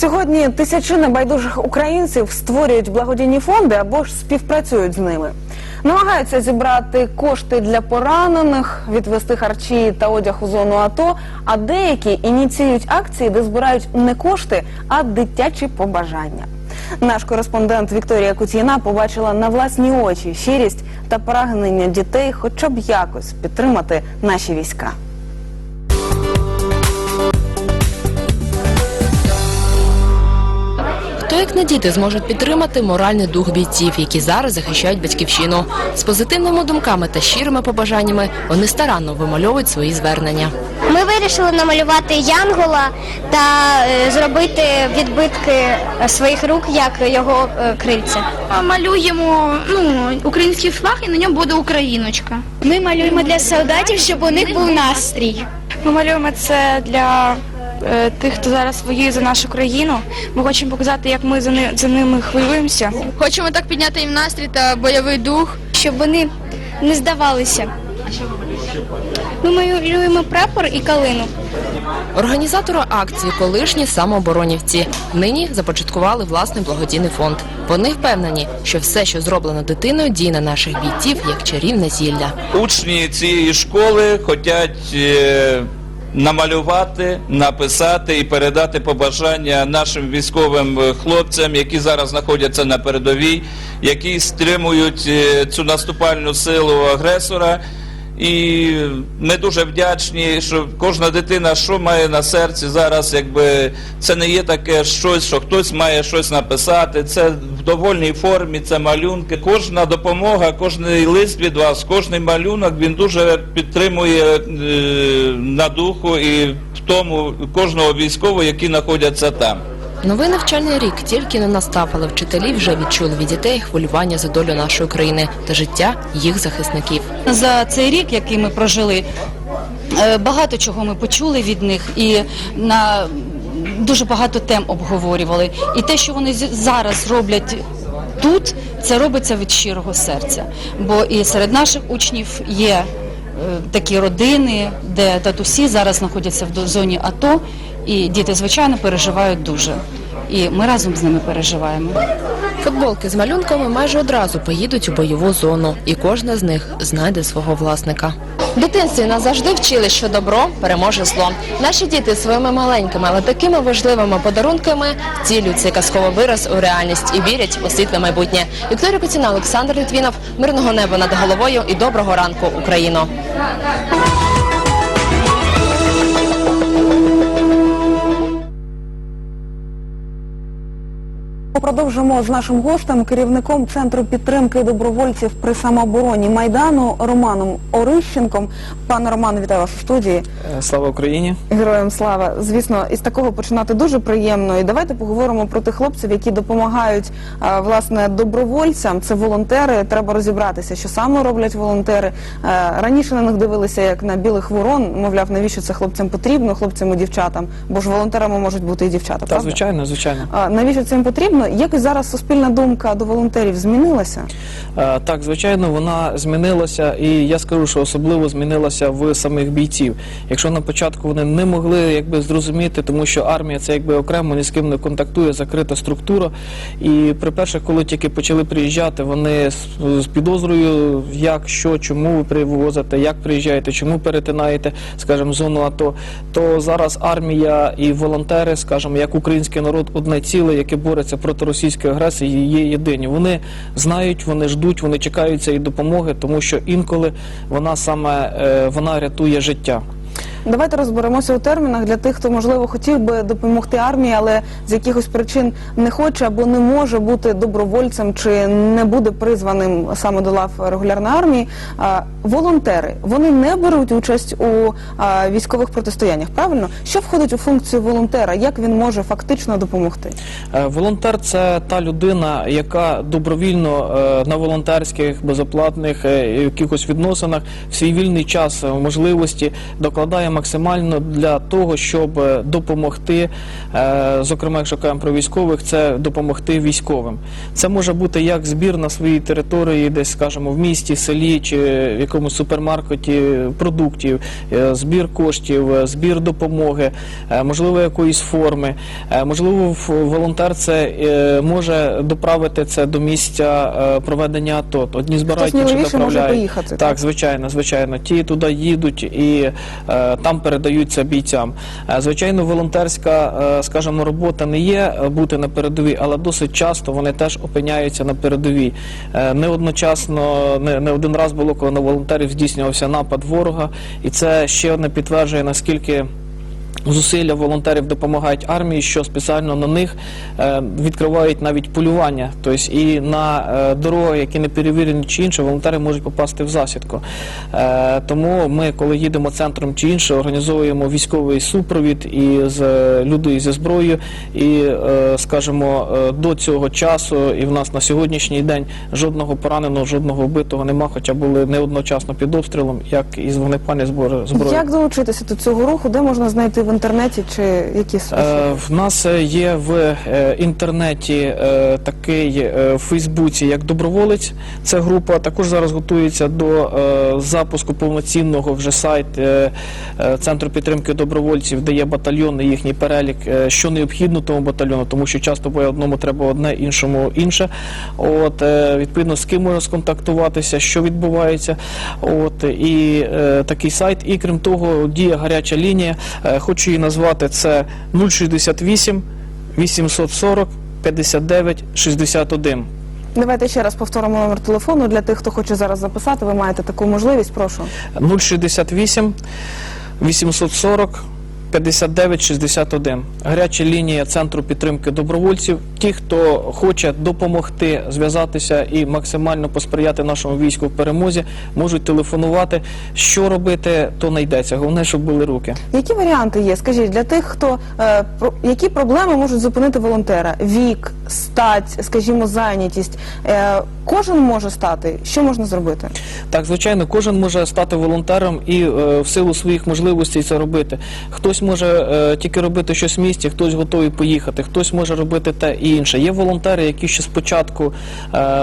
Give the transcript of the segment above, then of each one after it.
Сьогодні тисячі небайдужих українців створюють благодійні фонди або ж співпрацюють з ними. Намагаються зібрати кошти для поранених, відвести харчі та одяг у зону АТО, а деякі ініціюють акції, де збирають не кошти, а дитячі побажання. Наш кореспондент Вікторія Кутіна побачила на власні очі щирість та прагнення дітей, хоча б якось підтримати наші війська. Хто діти зможуть підтримати моральний дух бійців, які зараз захищають батьківщину. З позитивними думками та щирими побажаннями вони старанно вимальовують свої звернення. Ми вирішили намалювати янгола та е, зробити відбитки своїх рук, як його е, крильця. малюємо ну, український флаг і на ньому буде Україночка. Ми малюємо для солдатів, щоб у них був настрій. Ми малюємо це для тих, хто зараз воює за нашу країну. Ми хочемо показати, як ми за, ни- за ними хвилюємося. Хочемо так підняти їм настрій та бойовий дух. Щоб вони не здавалися. Ми малюємо прапор і калину. Організатори акції колишні самооборонівці нині започаткували власний благодійний фонд. Вони впевнені, що все, що зроблено дитиною, діє на наших бійців як чарівне зілля. Учні цієї школи хочуть е, намалювати, написати і передати побажання нашим військовим е, хлопцям, які зараз знаходяться на передовій, які стримують е, цю наступальну силу агресора. І ми дуже вдячні, що кожна дитина, що має на серці зараз, якби це не є таке щось, що хтось має щось написати. Це в довольній формі, це малюнки. Кожна допомога, кожний лист від вас, кожний малюнок він дуже підтримує е, на духу і в тому кожного військового, які знаходяться там. Новий навчальний рік тільки не настав, але вчителі вже відчули від дітей хвилювання за долю нашої країни та життя їх захисників. За цей рік, який ми прожили, е, багато чого ми почули від них і на дуже багато тем обговорювали. І те, що вони зараз роблять тут, це робиться від щирого серця. Бо і серед наших учнів є такі родини, де татусі зараз знаходяться в зоні АТО, і діти, звичайно, переживають дуже. І ми разом з ними переживаємо. Футболки з малюнками майже одразу поїдуть у бойову зону, і кожна з них знайде свого власника. В дитинстві нас завжди вчили, що добро переможе зло. Наші діти своїми маленькими, але такими важливими подарунками втілюють цей казковий вираз у реальність і вірять у світле майбутнє. Вікторія Коціна, Олександр Літвінов, мирного неба над головою і доброго ранку, Україно. Продовжимо з нашим гостем, керівником центру підтримки добровольців при самообороні майдану Романом Орищенком. Пане Роман, вітаю вас у студії. Е, Слава Україні! Героям слава. Звісно, із такого починати дуже приємно. І давайте поговоримо про тих хлопців, які допомагають власне добровольцям. Це волонтери. Треба розібратися, що саме роблять волонтери. Е, Раніше на них дивилися як на білих ворон. Мовляв, навіщо це хлопцям потрібно, хлопцям і дівчатам, бо ж волонтерами можуть бути і дівчата. Та правда? звичайно, звичайно. Навіщо це їм потрібно? Якось зараз суспільна думка до волонтерів змінилася? Е, Так, звичайно, вона змінилася, і я скажу, що особливо змінилася в самих бійців. Якщо на початку вони не могли якби зрозуміти, тому що армія це якби окремо ні з ким не контактує, закрита структура. І при перше, коли тільки почали приїжджати, вони з підозрою, як, що, чому ви привозите, як приїжджаєте, чому перетинаєте, скажімо, зону АТО, то зараз армія і волонтери, скажімо, як український народ, одне ціле, яке бореться проти російської агресії, є єдині. Вони знають, вони ждуть, вони чекають цієї допомоги, тому що інколи вона саме е, вона рятує життя. Давайте розберемося у термінах для тих, хто можливо хотів би допомогти армії, але з якихось причин не хоче або не може бути добровольцем чи не буде призваним саме до лав регулярної армії. Волонтери вони не беруть участь у військових протистояннях. Правильно, що входить у функцію волонтера? Як він може фактично допомогти? Е, Волонтер це та людина, яка добровільно е, на волонтерських, безоплатних е, якихось відносинах в свій вільний час можливості докладає робить максимально для того, щоб е, допомогти, е, зокрема, якщо кажемо про військових, це допомогти військовим. Це може бути як збір на своїй території, десь, скажімо, в місті, селі чи в якомусь супермаркеті продуктів, е, збір коштів, збір допомоги, можливо, якоїсь форми. Можливо, волонтер це може доправити це до місця проведення АТО. Одні збирають, інші сміливіше може доправляють. поїхати, Так, так? звичайно, звичайно. Ті туди їдуть і там передаються бійцям. Е, звичайно, волонтерська, е, скажімо, робота не є е, бути на передовій, але досить часто вони теж опиняються на передовій. Не одночасно, не, не один раз було, коли на волонтерів здійснювався напад ворога, і це ще одне підтверджує, наскільки. Зусилля волонтерів допомагають армії, що спеціально на них е, відкривають навіть полювання. Тобто і на е, дороги, які не перевірені чи інше, волонтери можуть попасти в засідку. Е, тому ми, коли їдемо центром чи інше, організовуємо військовий супровід і з людей зі зброєю. І скажімо, до цього часу, і в нас на сьогоднішній день жодного пораненого, жодного вбитого нема, хоча були не одночасно під обстрілом, як і з вогнепальної зброї. Як долучитися до цього руху? Де можна знайти в інтернеті чи які способи? Е, В нас е, є в е, інтернеті е, такий е, в Фейсбуці як доброволець. Це група. Також зараз готується до е, запуску повноцінного вже сайт е, е, центру підтримки добровольців, де є батальйон і їхній перелік, е, що необхідно тому батальйону, тому що часто буває одному треба одне, іншому інше. От е, відповідно з ким можна сконтактуватися, що відбувається. От і е, такий сайт. І крім того, діє гаряча лінія. Е, хочу її назвати це 068 840 59 61. Давайте ще раз повторимо номер телефону для тих, хто хоче зараз записати. Ви маєте таку можливість. Прошу. 068 840 59 61. Гаряча лінія Центру підтримки добровольців. Ті, хто хоче допомогти зв'язатися і максимально посприяти нашому війську в перемозі, можуть телефонувати. Що робити, то знайдеться. Головне, щоб були руки. Які варіанти є? Скажіть для тих, хто е, про які проблеми можуть зупинити волонтера? Вік, стать, скажімо, зайнятість. Е, кожен може стати. Що можна зробити? Так, звичайно, кожен може стати волонтером і е, в силу своїх можливостей це робити. Хтось може е, тільки робити щось в місті, хтось готовий поїхати, хтось може робити те і інше. Є волонтери, які ще спочатку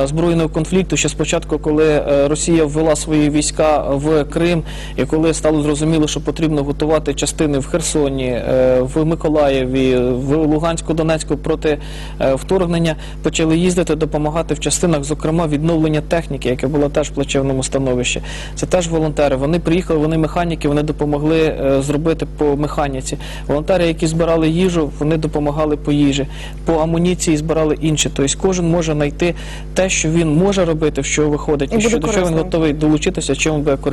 збройного конфлікту, ще спочатку, коли Росія ввела свої війська в Крим, і коли стало зрозуміло, що потрібно готувати частини в Херсоні, в Миколаєві, в Луганську, Донецьку проти е, вторгнення, почали їздити, допомагати в частинах, зокрема відновлення техніки, яке було теж в плачевному становищі. Це теж волонтери. Вони приїхали, вони механіки, вони допомогли е, зробити по механіці. Волонтери, які збирали їжу, вони допомагали по їжі. По амуніції збирали інші. Тобто кожен може знайти те, що він може робити, в що виходить, І і, що до чого він готовий долучитися, чим він буде користуватися.